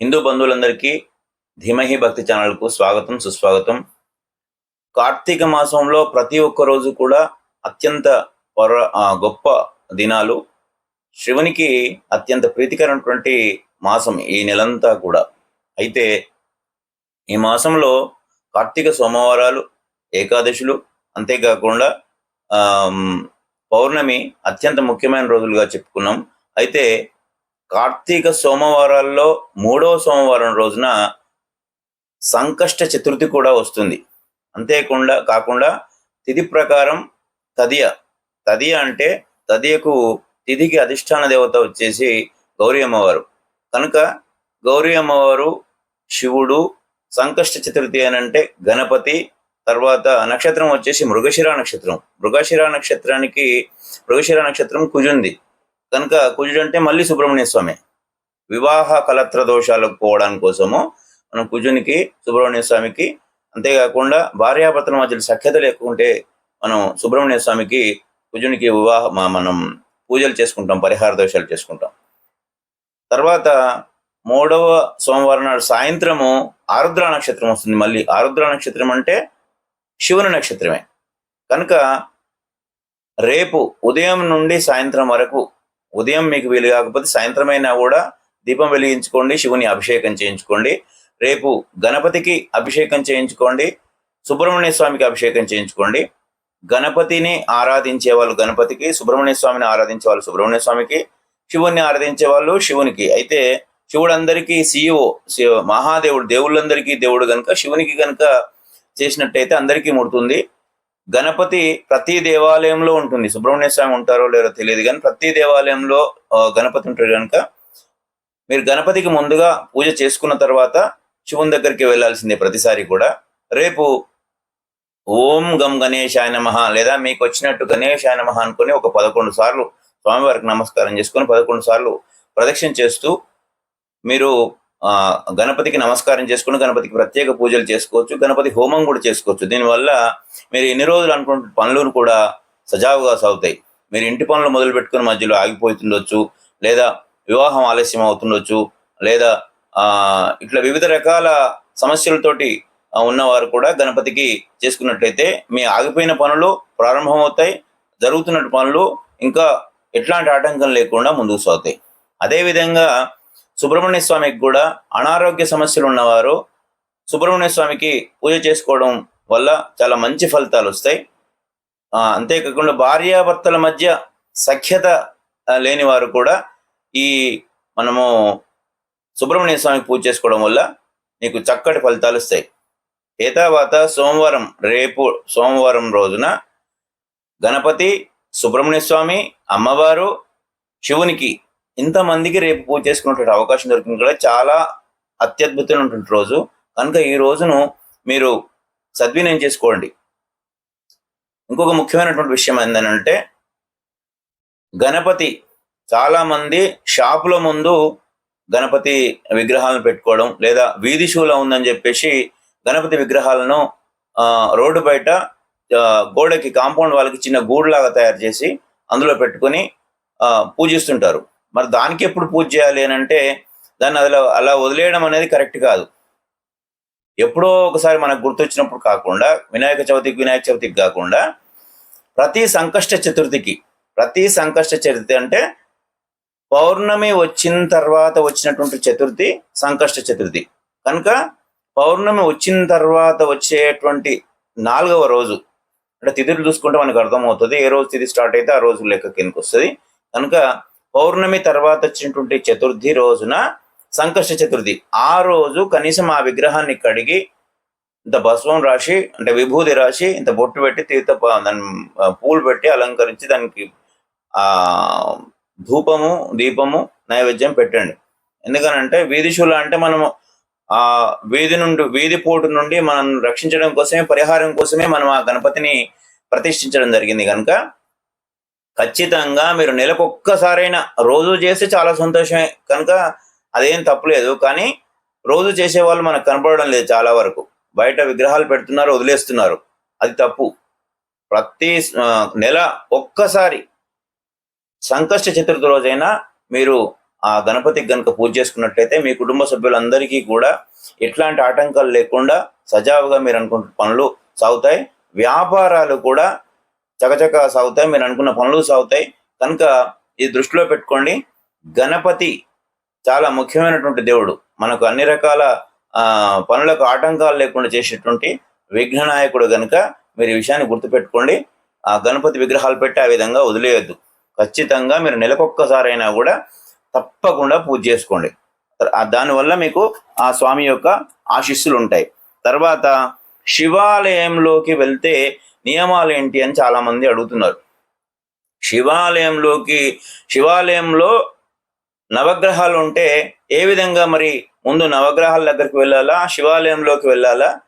హిందూ బంధువులందరికీ ధీమహి భక్తి ఛానల్కు స్వాగతం సుస్వాగతం. కార్తీక మాసంలో ప్రతి ఒక్క రోజు కూడా అత్యంత పర గొప్ప దినాలు. శివునికి అత్యంత ప్రీతికరమైనటువంటి మాసం ఈ నెలంతా కూడా. అయితే ఈ మాసంలో కార్తీక సోమవారాలు ఏకాదశులు అంతేకాకుండా పౌర్ణమి అత్యంత ముఖ్యమైన రోజులుగా చెప్పుకున్నాం. అయితే కార్తీక సోమవారాల్లో మూడవ సోమవారం రోజున సంకష్ట చతుర్థి కూడా వస్తుంది. అంతేకుండా కాకుండా తిథి ప్రకారం తదియ తదియ అంటే తదియకు తిథికి అధిష్టాన దేవత వచ్చేసి గౌరీ అమ్మవారు. కనుక గౌరీ అమ్మవారు శివుడు సంకష్ట చతుర్థి అని అంటే గణపతి తర్వాత నక్షత్రం వచ్చేసి మృగశిర నక్షత్రం. మృగశిర నక్షత్రానికి మృగశిర నక్షత్రం కుజుంది. కనుక కుజుడు అంటే మళ్ళీ సుబ్రహ్మణ్య స్వామి. వివాహ కలత్ర దోషాలకు పోవడానికి కోసము మనం కుజునికి సుబ్రహ్మణ్య స్వామికి అంతేకాకుండా భార్యాభర్తల మధ్య సఖ్యత లేకుంటే మనం సుబ్రహ్మణ్య స్వామికి కుజునికి వివాహ మనం పూజలు చేసుకుంటాం పరిహార దోషాలు చేసుకుంటాం. తర్వాత మూడవ సోమవారం నాడు సాయంత్రము ఆరుద్ర నక్షత్రం వస్తుంది మళ్ళీ. ఆరుద్ర నక్షత్రం అంటే శివుని నక్షత్రమే. కనుక రేపు ఉదయం నుండి సాయంత్రం వరకు ఉదయం మీకు వీలు కాకపోతే సాయంత్రం అయినా కూడా దీపం వెలిగించుకోండి శివుని అభిషేకం చేయించుకోండి. రేపు గణపతికి అభిషేకం చేయించుకోండి సుబ్రహ్మణ్య స్వామికి అభిషేకం చేయించుకోండి. గణపతిని ఆరాధించే వాళ్ళు గణపతికి సుబ్రహ్మణ్య స్వామిని ఆరాధించే వాళ్ళు సుబ్రహ్మణ్య స్వామికి శివుణ్ణి ఆరాధించే వాళ్ళు శివునికి. అయితే శివుడు అందరికీ సీఈఓ మహాదేవుడు దేవుళ్ళందరికీ దేవుడు కనుక శివునికి కనుక చేసినట్టయితే అందరికీ ముడుతుంది. గణపతి ప్రతి దేవాలయంలో ఉంటుంది. సుబ్రహ్మణ్య స్వామి ఉంటారో లేదో తెలియదు కానీ ప్రతి దేవాలయంలో గణపతి ఉంటాడు కనుక మీరు గణపతికి ముందుగా పూజ చేసుకున్న తర్వాత శివుని దగ్గరికి వెళ్ళాల్సిందే ప్రతిసారి కూడా. రేపు ఓం గం గణేశాయ నమః లేదా మీకు వచ్చినట్టు గణేశాయ నమః అనుకొని ఒక పదకొండు సార్లు స్వామివారికి నమస్కారం చేసుకొని పదకొండు సార్లు ప్రదక్షిణ చేస్తూ మీరు గణపతికి నమస్కారం చేసుకుని గణపతికి ప్రత్యేక పూజలు చేసుకోవచ్చు గణపతి హోమం కూడా చేసుకోవచ్చు. దీనివల్ల మీరు ఎన్ని రోజులు అనుకున్న పనులను కూడా సజావుగా సాగుతాయి. మీరు ఇంటి పనులు మొదలు పెట్టుకుని మధ్యలో ఆగిపోతుండొచ్చు లేదా వివాహం ఆలస్యం అవుతుండొచ్చు లేదా ఇట్లా వివిధ రకాల సమస్యలతోటి ఉన్నవారు కూడా గణపతికి చేసుకున్నట్లయితే మీ ఆగిపోయిన పనులు ప్రారంభమవుతాయి జరుగుతున్న పనులు ఇంకా ఎట్లాంటి ఆటంకం లేకుండా ముందుకు సాగుతాయి. అదేవిధంగా సుబ్రహ్మణ్య స్వామికి కూడా అనారోగ్య సమస్యలు ఉన్నవారు సుబ్రహ్మణ్య స్వామికి పూజ చేసుకోవడం వల్ల చాలా మంచి ఫలితాలు వస్తాయి. అంతేకాకుండా భార్యాభర్తల మధ్య సఖ్యత లేని వారు కూడా ఈ మనము సుబ్రహ్మణ్య స్వామికి పూజ చేసుకోవడం వల్ల నీకు చక్కటి ఫలితాలు వస్తాయి. ఏతావాత సోమవారం రేపు సోమవారం రోజున గణపతి సుబ్రహ్మణ్య స్వామి అమ్మవారు శివునికి ఇంతమందికి రేపు పూజ చేసుకున్నటువంటి అవకాశం దొరికింది కూడా చాలా అత్యద్భుతమైనటువంటి రోజు. కనుక ఈ రోజును మీరు సద్వినయం చేసుకోండి. ఇంకొక ముఖ్యమైనటువంటి విషయం ఏంటంటే గణపతి చాలామంది షాపుల ముందు గణపతి విగ్రహాలను పెట్టుకోవడం లేదా వీధి షూలో ఉందని చెప్పేసి గణపతి విగ్రహాలను రోడ్డు బయట గోడకి కాంపౌండ్ వాళ్ళకి చిన్న గూడులాగా తయారు చేసి అందులో పెట్టుకొని పూజిస్తుంటారు. మరి దానికి ఎప్పుడు పూజ చేయాలి అని అంటే దాన్ని అలా అలా వదిలేయడం అనేది కరెక్ట్ కాదు. ఎప్పుడో ఒకసారి మనకు గుర్తొచ్చినప్పుడు కాకుండా వినాయక చవితికి వినాయక చవితికి కాకుండా ప్రతి సంకష్ట చతుర్థికి ప్రతి సంకష్ట చతుర్థి అంటే పౌర్ణమి వచ్చిన తర్వాత వచ్చినటువంటి చతుర్థి సంకష్ట చతుర్థి. కనుక పౌర్ణమి వచ్చిన తర్వాత వచ్చేటువంటి నాలుగవ రోజు అంటే తిథులు చూసుకుంటే మనకు అర్థమవుతుంది ఏ రోజు తిథి స్టార్ట్ అయితే ఆ రోజు లెక్క కిందకి వస్తుంది కనుక పౌర్ణమి తర్వాత వచ్చినటువంటి చతుర్థి రోజున సంకష్ట చతుర్థి. ఆ రోజు కనీసం ఆ విగ్రహాన్ని కడిగి ఇంత భస్వం రాసి అంటే విభూది రాసి ఇంత బొట్టు పెట్టి తీర్థ ప- దాన్ని పూలు పెట్టి అలంకరించి దానికి ఆ ధూపము దీపము నైవేద్యం పెట్టండి. ఎందుకనంటే వీధి శూల అంటే మనము ఆ వీధి నుండి వీధి పోటు నుండి మనం రక్షించడం కోసమే పరిహారం కోసమే మనం ఆ గణపతిని ప్రతిష్ఠించడం జరిగింది కనుక ఖచ్చితంగా మీరు నెలకు ఒక్కసారైనా రోజు చేస్తే చాలా సంతోషమే. కనుక అదేం తప్పులేదు కానీ రోజు చేసే వాళ్ళు మనకు కనపడడం లేదు చాలా వరకు. బయట విగ్రహాలు పెడుతున్నారు వదిలేస్తున్నారు. అది తప్పు. ప్రతి నెల ఒక్కసారి సంకష్ట చతుర్థి రోజైనా మీరు ఆ గణపతికి గనుక పూజ చేసుకున్నట్లయితే మీ కుటుంబ సభ్యులందరికీ కూడా ఎట్లాంటి ఆటంకాలు లేకుండా సజావుగా మీరు అనుకుంటున్న పనులు సాగుతాయి. వ్యాపారాలు కూడా చకచక సాగుతాయి. మీరు అనుకున్న పనులు సాగుతాయి. కనుక ఇది దృష్టిలో పెట్టుకోండి. గణపతి చాలా ముఖ్యమైనటువంటి దేవుడు. మనకు అన్ని రకాల పనులకు ఆటంకాలు లేకుండా చేసేటువంటి విఘ్ననాయకుడు కనుక మీరు ఈ విషయాన్ని గుర్తుపెట్టుకోండి. ఆ గణపతి విగ్రహాలు పెట్టి ఆ విధంగా వదిలేయద్దు. ఖచ్చితంగా మీరు నెలకొక్కసారైనా కూడా తప్పకుండా పూజ చేసుకోండి. దానివల్ల మీకు ఆ స్వామి యొక్క ఆశీస్సులు ఉంటాయి. తర్వాత శివాలయంలోకి వెళ్తే నియమాలు ఏంటి అని చాలా మంది అడుగుతున్నారు. శివాలయంలోకి శివాలయంలో నవగ్రహాలు ఉంటే ఏ విధంగా మరి ముందు నవగ్రహాల దగ్గరికి వెళ్ళాలా శివాలయంలోకి వెళ్ళాలా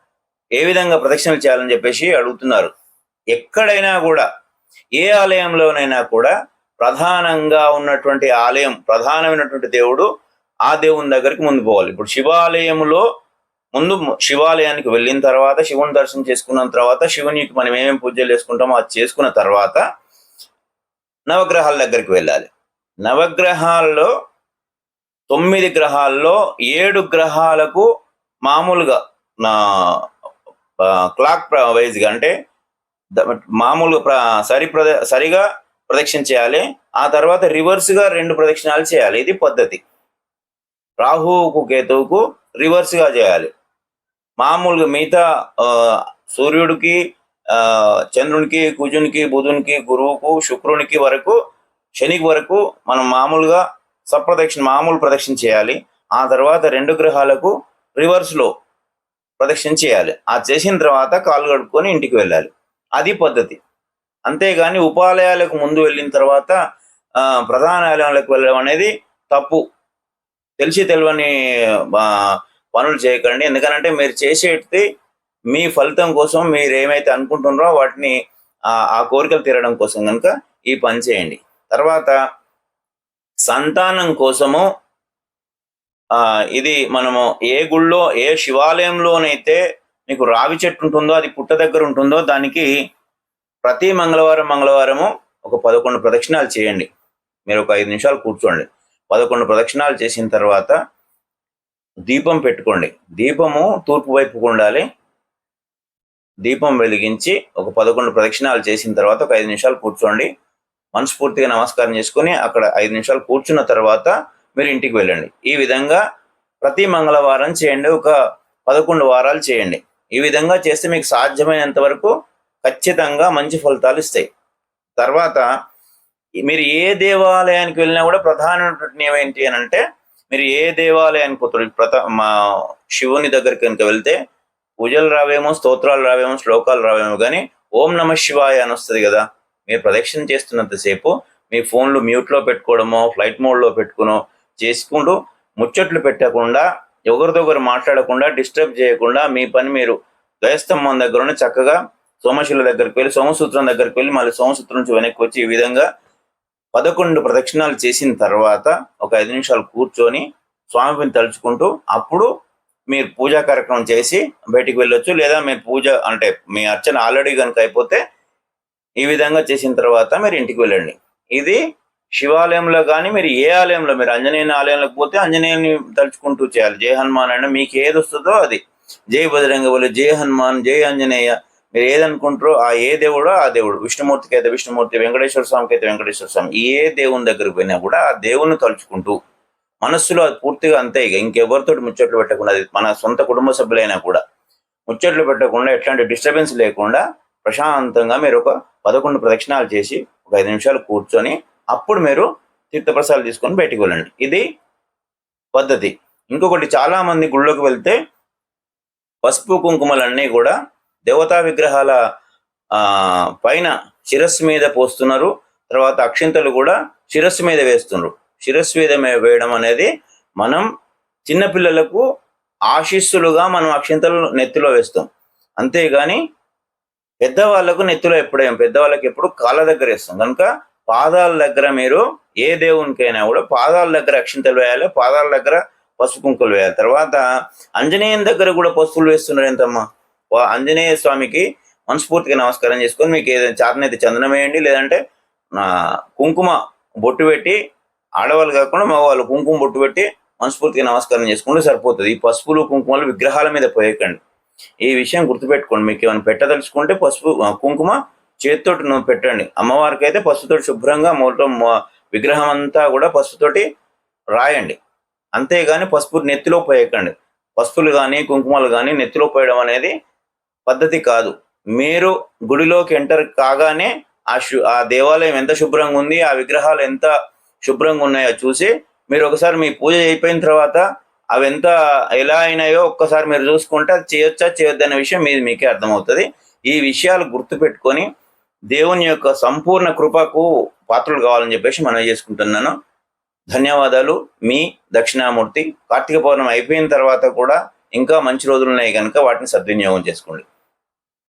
ఏ విధంగా ప్రదక్షిణలు చేయాలని చెప్పేసి అడుగుతున్నారు. ఎక్కడైనా కూడా ఏ ఆలయంలోనైనా కూడా ప్రధానంగా ఉన్నటువంటి ఆలయం ప్రధానమైనటువంటి దేవుడు ఆ దేవుని దగ్గరికి ముందు పోవాలి. ఇప్పుడు శివాలయంలో ముందు శివాలయానికి వెళ్ళిన తర్వాత శివుని దర్శనం చేసుకున్న తర్వాత శివునికి మనం ఏమేమి పూజలు చేసుకుంటామో అది చేసుకున్న తర్వాత నవగ్రహాల దగ్గరికి వెళ్ళాలి. నవగ్రహాల్లో తొమ్మిది గ్రహాల్లో ఏడు గ్రహాలకు మామూలుగా నా క్లాక్ వైజ్గా అంటే మామూలుగా ప్ర సరి ప్రద సరిగా ప్రదక్షిణ చేయాలి. ఆ తర్వాత రివర్స్గా రెండు ప్రదక్షిణాలు చేయాలి. ఇది పద్ధతి. రాహువుకు కేతువుకు రివర్స్గా చేయాలి. మామూలుగా మిగతా సూర్యుడికి చంద్రునికి కుజునికి బుధునికి గురువుకు శుక్రునికి వరకు శనికి వరకు మనం మామూలుగా సప్రదక్షిణ మామూలు ప్రదక్షిణ చేయాలి. ఆ తర్వాత రెండు గ్రహాలకు రివర్స్లో ప్రదక్షిణ చేయాలి. ఆ చేసిన తర్వాత కాలు కడుక్కొని ఇంటికి వెళ్ళాలి. అది పద్ధతి. అంతేగాని ఉపాలయాలకు ముందు వెళ్ళిన తర్వాత ప్రధానాలయాలకు వెళ్ళడం అనేది తప్పు. తెలిసి తెలియని పనులు చేయకండి. ఎందుకనంటే మీరు చేసేటి మీ ఫలితం కోసం మీరు ఏమైతే అనుకుంటున్నారో వాటిని ఆ కోరికలు తీరడం కోసం కనుక ఈ పని చేయండి. తర్వాత సంతానం కోసము ఇది మనము ఏ గుళ్ళో ఏ శివాలయంలోనైతే మీకు రావి చెట్టు ఉంటుందో అది పుట్ట దగ్గర ఉంటుందో దానికి ప్రతి మంగళవారం మంగళవారము ఒక పదకొండు ప్రదక్షిణాలు చేయండి. మీరు ఒక ఐదు నిమిషాలు కూర్చోండి. పదకొండు ప్రదక్షిణాలు చేసిన తర్వాత దీపం పెట్టుకోండి. దీపము తూర్పు వైపుకు ఉండాలి. దీపం వెలిగించి ఒక పదకొండు ప్రదక్షిణాలు చేసిన తర్వాత ఒక ఐదు నిమిషాలు కూర్చోండి. మనస్ఫూర్తిగా నమస్కారం చేసుకుని అక్కడ ఐదు నిమిషాలు కూర్చున్న తర్వాత మీరు ఇంటికి వెళ్ళండి. ఈ విధంగా ప్రతి మంగళవారం చేయండి. ఒక పదకొండు వారాలు చేయండి. ఈ విధంగా చేస్తే మీకు సాధ్యమైనంత వరకు ఖచ్చితంగా మంచి ఫలితాలు ఇస్తాయి. తర్వాత మీరు ఏ దేవాలయానికి వెళ్ళినా కూడా ప్రధానమైనటువంటి నియమం ఏంటి అని అంటే మీరు ఏ దేవాలయానికి పోతారు? ప్రత మా శివుని దగ్గరికి కనుక వెళ్తే పూజలు రావేమో స్తోత్రాలు రావేమో శ్లోకాలు రావేమో కానీ ఓం నమ శివాయ అని వస్తుంది కదా. మీరు ప్రదక్షిణ చేస్తున్నంతసేపు మీ ఫోన్లు మ్యూట్లో పెట్టుకోవడమో ఫ్లైట్ మోడ్లో పెట్టుకునో చేసుకుంటూ ముచ్చట్లు పెట్టకుండా ఒకరితో ఒకరు మాట్లాడకుండా డిస్టర్బ్ చేయకుండా మీ పని మీరు ద్వయస్తంభం దగ్గర చక్కగా సోమశిల దగ్గరికి వెళ్ళి సోమసూత్రం దగ్గరికి వెళ్ళి మళ్ళీ సోమసూత్రం నుంచి వెనక్కి వచ్చి ఈ విధంగా పదకొండు ప్రదక్షిణాలు చేసిన తర్వాత ఒక ఐదు నిమిషాలు కూర్చొని స్వామిని తలుచుకుంటూ అప్పుడు మీరు పూజా కార్యక్రమం చేసి బయటికి వెళ్ళొచ్చు లేదా మీరు పూజ అంటే మీ అర్చన ఆల్రెడీ కనుక అయిపోతే ఈ విధంగా చేసిన తర్వాత మీరు ఇంటికి వెళ్ళండి. ఇది శివాలయంలో కానీ మీరు ఏ ఆలయంలో మీరు ఆంజనేయుని ఆలయంలోకి పోతే ఆంజనేయుని తలుచుకుంటూ చేయాలి. జై హనుమాన్ అంటే మీకు ఏది వస్తుందో అది. జై బజరంగ బలి జై హనుమాన్ జై ఆంజనేయ మీరు ఏదనుకుంటారో ఆ ఏ దేవుడో ఆ దేవుడు. విష్ణుమూర్తికి అయితే విష్ణుమూర్తి వెంకటేశ్వర స్వామికి అయితే వెంకటేశ్వర స్వామి. ఏ దేవుని దగ్గరికి పోయినా కూడా ఆ దేవుని తలుచుకుంటూ మనస్సులో అది పూర్తిగా అంతే ఇక. ఇంకెవరితో ముచ్చట్లు పెట్టకుండా అది మన సొంత కుటుంబ సభ్యులైనా కూడా ముచ్చట్లు పెట్టకుండా ఎట్లాంటి డిస్టర్బెన్స్ లేకుండా ప్రశాంతంగా మీరు ఒక పదకొండు ప్రదక్షిణాలు చేసి ఒక ఐదు నిమిషాలు కూర్చొని అప్పుడు మీరు తీర్థప్రసాదాలు తీసుకొని బయటికి వెళ్ళండి. ఇది పద్ధతి. ఇంకొకటి చాలా మంది గుళ్ళోకి వెళ్తే పసుపు కుంకుమలన్నీ కూడా దేవతా విగ్రహాల ఆ, పైన శిరస్సు మీద పోస్తున్నారు. తర్వాత అక్షింతలు కూడా శిరస్సు మీద వేస్తున్నారు. శిరస్సు మీద వేయడం అనేది మనం చిన్నపిల్లలకు ఆశీస్సులుగా మనం అక్షింతలు నెత్తిలో వేస్తాం. అంతేగాని పెద్దవాళ్ళకు నెత్తిలో ఎప్పుడేం పెద్దవాళ్ళకి ఎప్పుడు కాళ్ళ దగ్గర వేస్తాం. కనుక పాదాల దగ్గర మీరు ఏ దేవునికైనా కూడా పాదాల దగ్గర అక్షింతలు వేయాలి పాదాల దగ్గర పసుపు కుంకులు వేయాలి. తర్వాత ఆంజనేయం దగ్గర కూడా పసుపులు వేస్తున్నారు ఎంతమ్మా ఆంజనేయ స్వామికి మనస్ఫూర్తిగా నమస్కారం చేసుకొని మీకు ఏదైనా చాతనైతే చందనం వేయండి లేదంటే కుంకుమ బొట్టు పెట్టి ఆడవాళ్ళు కాకుండా మగవాళ్ళు కుంకుమ బొట్టు పెట్టి మనస్ఫూర్తిగా నమస్కారం చేసుకుంటే సరిపోతుంది. ఈ పసుపులు కుంకుమలు విగ్రహాల మీద పోయకండి. ఈ విషయం గుర్తుపెట్టుకోండి. మీకు ఏమైనా పెట్టదలుచుకుంటే పసుపు కుంకుమ చేతితోటి నువ్వు పెట్టండి. అమ్మవారికి అయితే పసుపుతోటి శుభ్రంగా మొత్తం విగ్రహం అంతా కూడా పసుపుతోటి రాయండి. అంతేగాని పసుపు నెత్తిలో పోయకండి. పసుపులు కానీ కుంకుమలు కానీ నెత్తిలో పోయడం అనేది పద్ధతి కాదు. మీరు గుడిలోకి ఎంటర్ కాగానే ఆ శు ఆ దేవాలయం ఎంత శుభ్రంగా ఉంది ఆ విగ్రహాలు ఎంత శుభ్రంగా ఉన్నాయో చూసి మీరు ఒకసారి మీ పూజ అయిపోయిన తర్వాత అవి ఎంత ఎలా అయినాయో ఒక్కసారి మీరు చూసుకుంటే అది చేయొచ్చా చేయొద్దు అనే విషయం మీది మీకే అర్థమవుతుంది. ఈ విషయాలు గుర్తుపెట్టుకొని దేవుని యొక్క సంపూర్ణ కృపకు పాత్రలు కావాలని చెప్పేసి మనం చేసుకుంటున్నాను. ధన్యవాదాలు. మీ దక్షిణామూర్తి కార్తీక పౌర్ణమి అయిపోయిన తర్వాత కూడా ఇంకా మంచి రోజులు ఉన్నాయి కనుక వాటిని సద్వినియోగం చేసుకోండి.